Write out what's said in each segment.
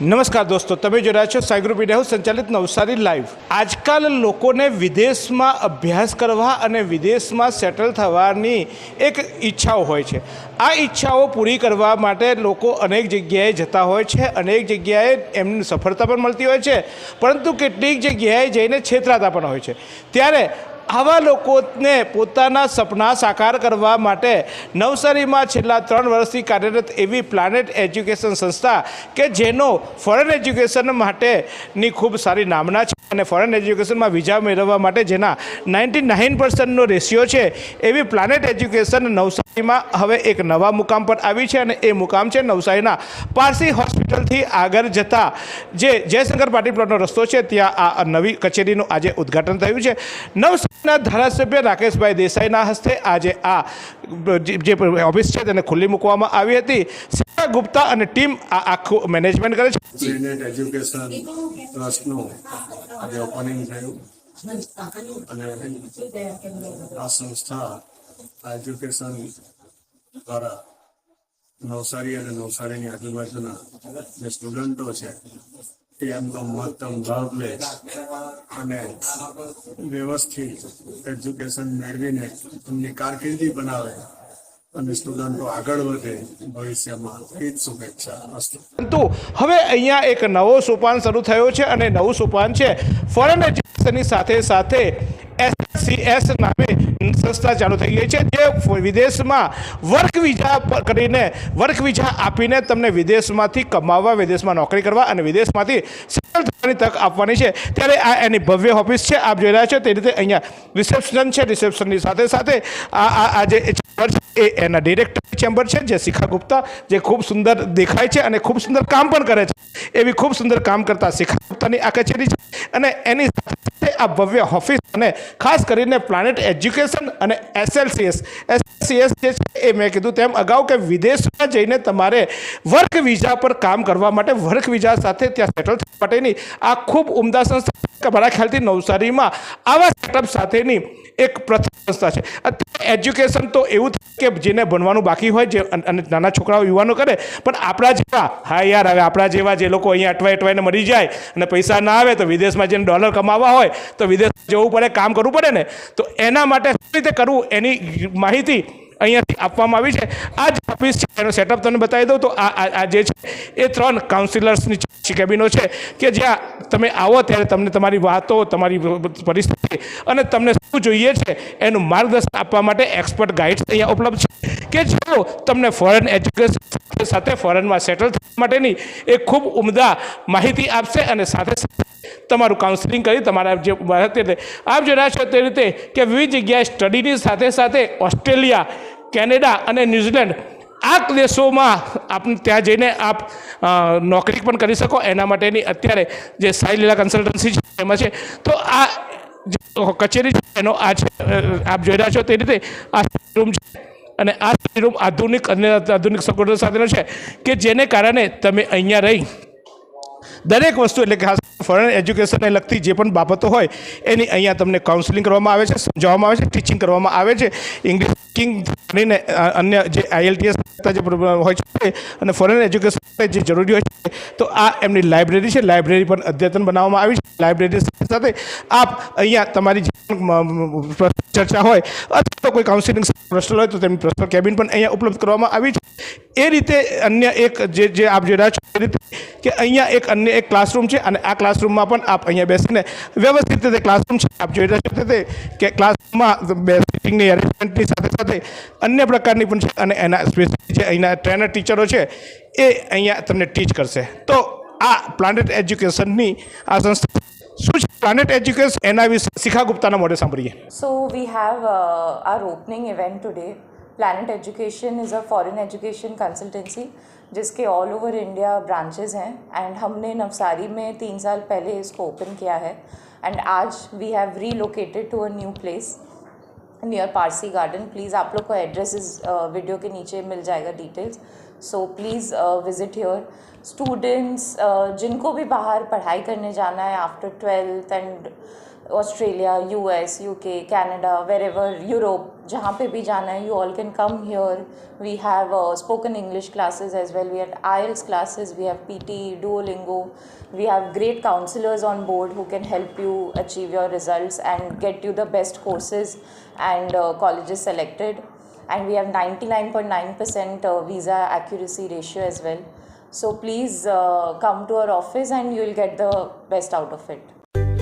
નમસ્કાર દોસ્તો, તમે જોઈ રહ્યા છો સાયગ્રુ મીડિયા સંચાલિત નવસારી લાઈવ. આજકાલ લોકોને વિદેશમાં અભ્યાસ કરવા અને વિદેશમાં સેટલ થવાની એક ઈચ્છાઓ હોય છે. આ ઈચ્છાઓ પૂરી કરવા માટે લોકો અનેક જગ્યાએ જતા હોય છે, અનેક જગ્યાએ એમની સફળતા પણ મળતી હોય છે, પરંતુ કેટલીક જગ્યાએ જઈને છેતરાતા પણ હોય છે. ત્યારે આવા લોકોને પોતાના સપના સાકાર કરવા માટે નવસારીમાં છેલ્લા ત્રણ વર્ષથી કાર્યરત એવી પ્લાનેટ એજ્યુકેશન સંસ્થા કે જેનો ફોરેન એજ્યુકેશન માટેની ખૂબ સારી નામના છે. અને ફોરેન એજ્યુકેશનમાં વિઝા મેળવવા માટે જેના નાઇન્ટી નાઇન પર્સન્ટનો રેશિયો છે, એવી પ્લાનેટ એજ્યુકેશન નવસારીમાં હવે એક નવા મુકામ પર આવી છે અને એ મુકામ છે નવસારીના પારસી હોસ્પિટલથી આગળ જતા જે જયશંકર પાટીલ પ્લોટનો રસ્તો છે, ત્યાં આ નવી કચેરીનું આજે ઉદ્ઘાટન થયું છે. નવસારીના ધારાસભ્ય રાકેશભાઈ દેસાઈના હસ્તે આજે આ જે ઓફિસ છે તેને ખુલ્લી મૂકવામાં આવી હતી. ગુપ્તા અને ટીમ આ આખું મેનેજમેન્ટ કરે છે. પ્લેનેટ એજ્યુકેશન ટ્રસ્ટનું આજે ઓપનિંગ થયું. અને આ સંસ્થા એજ્યુકેશન દ્વારા નવસારી અને નવસારીની આજુબાજુના જે સ્ટુડન્ટો છે, એ એમનો મહત્તમ લાભ લે અને વ્યવસ્થિત એજ્યુકેશન મેળવીને એમની કારકિર્દી બનાવે. પરંતુ હવે અહીંયા એક નવો સોપાન શરૂ થયો છે અને નવું સોપાન છે. ફોરેન એજ્યુકેશનની સાથે સાથે એસસીએસ નામે સંસ્થા ચાલુ થઈ ગઈ છે. જે વિદેશમાં વર્ક વિઝા કરીને વર્ક વિઝા આપીને તમને વિદેશમાંથી કમાવવા, વિદેશમાં નોકરી કરવા અને વિદેશમાંથી થવાની તક આપવાની છે. ત્યારે આ એની ભવ્ય ઓફિસ છે. આપ જોઈ રહ્યા છો તે રીતે અહીંયા રિસેપ્શન છે. રિસેપ્શનની સાથે સાથે આ આ જે ચેમ્બર છે એ એના ડિરેક્ટર ચેમ્બર છે, જે શિખા ગુપ્તા, જે ખૂબ સુંદર દેખાય છે અને ખૂબ સુંદર કામ પણ કરે છે. એવી ખૂબ સુંદર કામ કરતા શિખા ગુપ્તાની આ કચેરી છે અને એની સાથે આ ભવ્ય ઓફિસ અને ખાસ કરીને પ્લાનેટ એજ્યુકેશન અને એસએલસીએસ એસએલસીએસ જે છે એ મેં કીધું તેમ અગાઉ કે વિદેશમાં જઈને તમારે વર્ક વિઝા પર કામ કરવા માટે વર્ક વિઝા સાથે ત્યાં સેટલ થવા માટેની આ ખૂબ ઉમદા સંસ્થા મારા ખ્યાલથી નવસારીમાં આવા સેટઅપ સાથેની એક પ્રથમ સંસ્થા છે. અત્યારે એજ્યુકેશન તો એવું થાય કે જેને ભણવાનું બાકી હોય જે અને નાના છોકરાઓ, યુવાનો કરે, પણ આપણા જેવા, હા યાર, હવે આપણા જેવા જે લોકો અહીંયા અટવાય અટવાઈને મરી જાય અને પૈસા ના આવે તો વિદેશમાં જેને ડોલર કમાવા હોય તો વિદેશ જવું પડે, કામ કરવું પડે ને, તો એના માટે શું રીતે કરવું એની માહિતી અહીંયાથી આપવામાં આવી છે. આ જે ઓફિસ છે, એનો સેટઅપ તમને બતાવી દઉં તો આ આ- જે છે, એ ત્રણ કાઉન્સિલર્સની કેબિનો છે કે જ્યાં તમે આવો ત્યારે તમને તમારી વાતો, તમારી પરિસ્થિતિ અને તમને શું જોઈએ છે, એનું માર્ગદર્શન આપવા માટે એક્સપર્ટ ગાઈડ્સ અહીંયા ઉપલબ્ધ છે. કે જેઓ તમને ફોરેન એજ્યુકેશન સાથે ફોરેનમાં સેટલ થવા માટેની એ ખૂબ ઉમદા માહિતી આપશે અને સાથે સાથે તમારું કાઉન્સિલિંગ કરી, તમારા જે એટલે આપ જોઈ રહ્યા છો તે રીતે કે વિવિધ જગ્યાએ સ્ટડીની સાથે સાથે ઓસ્ટ્રેલિયા, કેનેડા અને ન્યૂઝીલેન્ડ આ દેશોમાં આપને ત્યાં જઈને આપ નોકરી પણ કરી શકો. એના માટેની અત્યારે જે સાઈ લીલા કન્સલ્ટન્સી છે, એમાં છે. તો આ જે કચેરી છે, એનો આ છે આપ જોઈ રહ્યા છો તે રીતે આ રૂમ છે અને આ રૂમ આધુનિક અને આધુનિક સગવડો સાથેનો છે કે જેને કારણે તમે અહીંયા રહી દરેક વસ્તુ એટલે ખાસ ફોરેન એજ્યુકેશનને લગતી જે પણ બાબતો હોય, એની અહીંયા તમને કાઉન્સિલિંગ કરવામાં આવે છે, સમજાવવામાં આવે છે ટીચિંગ કરવામાં આવે છે. ઇંગ્લિશ સ્પીકિંગ કરીને અન્ય જે આઈએલટીએસ જે પ્રોબ્લેમ હોય છે અને ફોરેન એજ્યુકેશન જે જરૂરી હોય છે, તો આ એમની લાઇબ્રેરી છે. લાઇબ્રેરી પણ અદ્યતન બનાવવામાં આવી છે. લાઇબ્રેરી સાથે આપ અહીંયા તમારી જે ચર્ચા હોય અથવા તો કોઈ કાઉન્સિલિંગ પ્રશ્ન હોય, તો તેમની પ્રશ્નલ કેબિન પણ અહીંયા ઉપલબ્ધ કરવામાં આવી છે. એ રીતે અન્ય એક જે જે આપ જોઈ રહ્યા છો એ રીતે કે અહીંયા એક અન્ય એક ક્લાસરૂમ છે અને આ ક્લાસરૂમમાં પણ આપ અહીંયા બેસીને વ્યવસ્થિત રીતે ક્લાસરૂમ છે. આપ જોઈ રહ્યા છો તે, કે ક્લાસરૂમમાં બે સિટિંગની અરેન્જમેન્ટની સાથે સાથે અન્ય પ્રકારની પણ છે અને એના સ્પેશિયલી જે અહીંના ટ્રેનર ટીચરો છે એ અહીંયા તમને ટીચ કરશે તો આ પ્લાનેટ એજ્યુકેશનની આ સંસ્થા શું છે પ્લાનેટ એજ્યુકેશન એના વિશે શિખા ગુપ્તાના મોઢે સાંભળીએ So we have uh, our opening event today. Planet Education is a foreign education consultancy जिसके ऑल ओवर इंडिया ब्रांचेस हैं एंड हमने नवसारी में तीन साल पहले इसको ओपन किया है एंड आज we have relocated to a new place near Parsi garden please आप लोग को एड्रेस इस वीडियो के नीचे मिल जाएगा details so please visit your students जिनको भी बाहर पढ़ाई करने जाना है after twelfth and Australia US UK Canada wherever Europe जहाँ पे भी जाना है you all can come here we have spoken English classes as well we have IELTS classes we have P T duolingo we have great counselors on board who can help you achieve your results and get you the best courses and uh, colleges selected and we have 99.9% uh, visa accuracy ratio as well so please uh, come to our office and you will get the best out of it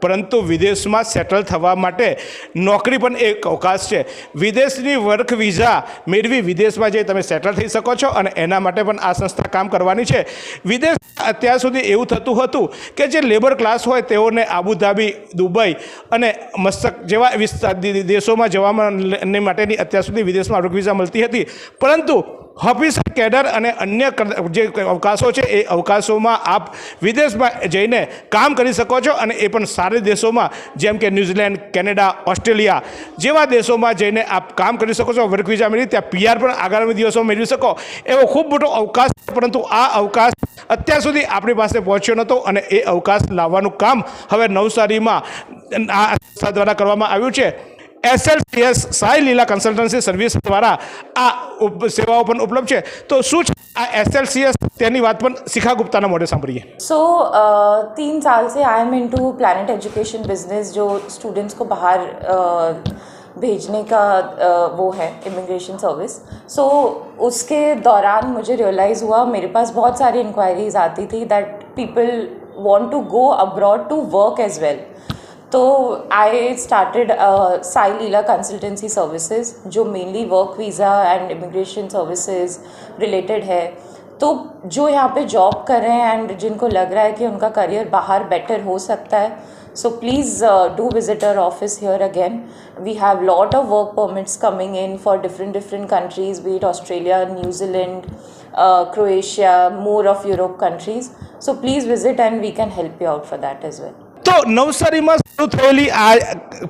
પરંતુ વિદેશમાં settle થવા માટે નોકરી પણ એક અવકાશ છે. વિદેશની વર્ક વિઝા મેળવી વિદેશમાં જઈ તમે સેટલ થઈ શકો છો અને એના માટે પણ આ સંસ્થા કામ કરવાની છે. વિદેશ અત્યાર સુધી એવું થતું હતું કે જે લેબર ક્લાસ હોય તેઓને આબુધાબી, દુબઈ અને મસ્તક જેવા વિસ્તાર દેશોમાં જવામાં માટેની અત્યાર સુધી વિદેશમાં વર્ક વિઝા મળતી હતી. પરંતુ ઓફિસર કેડર અને અન્ય જે અવકાશો છે, એ અવકાશોમાં આપ વિદેશમાં જઈને કામ કરી શકો છો અને એ પણ સારા દેશોમાં, જેમ કે ન્યૂઝીલેન્ડ, કેનેડા, ઓસ્ટ્રેલિયા જેવા દેશોમાં જઈને આપ કામ કરી શકો છો, વર્ક વિઝા મેળવી, ત્યાં પીઆર પણ આગામી દિવસોમાં મેળવી શકો એવો ખૂબ મોટો અવકાશ. પરંતુ આ અવકાશ અત્યાર સુધી આપણી પાસે પહોંચ્યો નહોતો અને એ અવકાશ લાવવાનું કામ હવે નવસારીમાં આ દ્વારા કરવામાં આવ્યું છે એસએલસીએસ સાઈ લીલા કન્સલ્ટન્સી સર્વિસ દ્વારા આ ઉપ- સેવાઓ પણ ઉપલબ્ધ છે તો શું છે આ એસએલસીએસ તેની વાત પણ શિખા ગુપ્તાના મોઢે સાંભળીએ सो uh, तीन साल से I am into planet education business जो स्टूडेंट्स को बाहर uh, भेजने का uh, वो है इमिग्रेशन सर्विस सो उसके दौरान मुझे रियलाइज़ हुआ मेरे पास बहुत सारी इंक्वायरीज आती थी that people want to go abroad to work as well तो I started Sai Leela consultancy services जो mainly work visa and immigration services related है। तो जो यहाँ पे जॉब कर रहे हैं एंड जिनको लग रहा है कि उनका करियर बाहर बेटर हो सकता है so please do visit our office here again we have lot of work permits coming in for different different countries be it Australia New Zealand Croatia more of Europe countries so please visit and we can help you out for that is well તો નવસારીમાં શરૂ થયેલી આ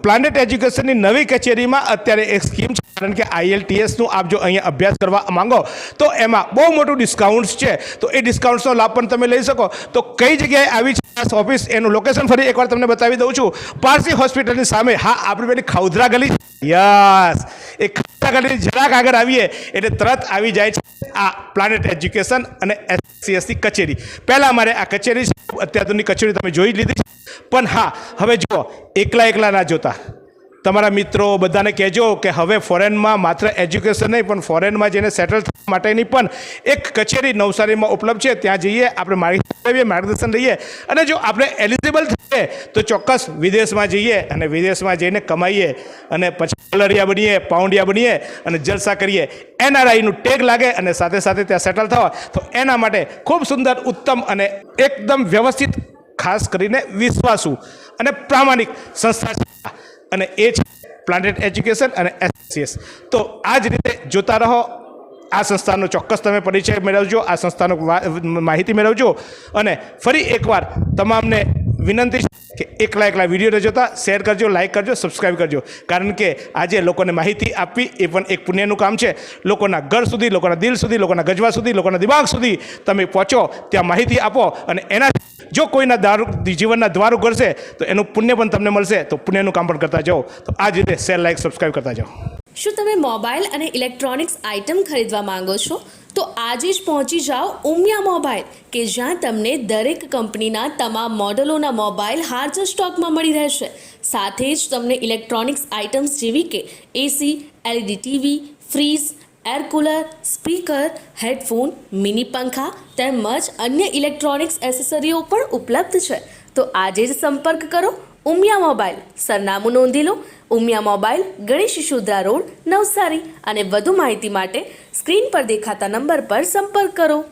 planet એજ્યુકેશનની નવી કચેરીમાં અત્યારે એક scheme છે, કારણ કે આઈએલટીએસનું આપ જો અહીંયા અભ્યાસ કરવા માંગો, તો એમાં બહુ મોટું ડિસ્કાઉન્ટ્સ છે. તો એ ડિસ્કાઉન્ટ્સનો લાભ પણ તમે લઈ શકો. તો કઈ જગ્યાએ આવી છે ઓફિસ, એનું લોકેશન ફરી એકવાર તમને બતાવી દઉં છું. પારસી હોસ્પિટલની સામે, હા, આપણી પેલી ખાઉધરા ગલી યસ, એ ખાઉધરા ગલીની જરાક આગળ આવીએ, એટલે તરત આવી જાય છે. આ પ્લાનેટ એજ્યુકેશન અને એસસીએસસી કચેરી. પહેલાં મારે આ કચેરી અત્યાધુનિક કચેરી તમે જોઈ લીધી છે. પણ હા, હવે જુઓ એકલા એકલા ના જોતા. તમારા મિત્રો બધાને કહેજો કે હવે ફોરેનમાં માત્ર એજ્યુકેશન નહીં, પણ ફોરેનમાં જઈને સેટલ થવા માટેની પણ એક કચેરી નવસારીમાં ઉપલબ્ધ છે. ત્યાં જઈએ, આપણે માહિતી લઈએ માર્ગદર્શન લઈએ. અને જો આપણે એલિજિબલ થઈએ, તો ચોક્કસ વિદેશમાં જઈએ અને વિદેશમાં જઈને કમાઈએ અને પછી ડોલરિયા બનીએ પાઉન્ડિયા બનીએ અને જલસા કરીએ. એનઆરઆઈનું ટેગ લાગે અને સાથે સાથે ત્યાં સેટલ થવા. તો એના માટે ખૂબ સુંદર, ઉત્તમ અને એકદમ વ્યવસ્થિત ખાસ કરીને વિશ્વાસુ અને પ્રામાણિક સંસ્થા છે. અને એ છે પ્લાન્ટેડ એજ્યુકેશન અને એસસીએસ તો આ જ રીતે જોતા રહો. આ સંસ્થાનો ચોક્કસ તમે પરિચય મેળવજો, આ સંસ્થાનો માહિતી મેળવજો અને ફરી એકવાર તમામને વિનંતી કે એકલા એકલા વીડિયો જોતા, શેર કરજો લાઇક કરજો, સબસ્ક્રાઇબ કરજો. કારણ કે આજે લોકોને માહિતી આપવી એ પણ એક પુણ્યનું કામ છે. લોકોના ઘર સુધી, લોકોના દિલ સુધી, લોકોના ગજવા સુધી, લોકોના દિમાગ સુધી તમે પહોંચો, ત્યાં માહિતી આપો અને એના જો કોઈના દારૂ, જીવનના દ્વાર કરશે તો એનું પુણ્ય પણ તમને મળશે, તો પુણ્યનું કામ પણ કરતા જાઓ. તો આ જ રીતે શેર લાઇક સબસ્ક્રાઈબ કરતા જાઓ. શું તમે મોબાઈલ અને ઇલેક્ટ્રોનિક્સ આઇટમ ખરીદવા માંગો છો? તો આજે જ પહોંચી જાઓ ઉમિયા મોબાઈલ, કે જ્યાં તમને દરેક કંપનીના તમામ મોડેલોના મોબાઈલ હાજર સ્ટોકમાં મળી રહેશે. સાથે જ તમને ઇલેક્ટ્રોનિક્સ આઇટમ્સ જેવી કે AC LED TV fridge air cooler speaker headphone mini પંખા તેમજ અન્ય ઇલેક્ટ્રોનિક્સ એસેસરીઓ પણ ઉપલબ્ધ છે. તો આજે જ સંપર્ક કરો ઉમિયા મોબાઈલ. સરનામું નોંધી લો, ઉમિયા મોબાઈલ, ગણેશ શુદ્રા રોડ, નવસારી. અને વધુ માહિતી માટે સ્ક્રીન પર દેખાતા નંબર પર સંપર્ક કરો.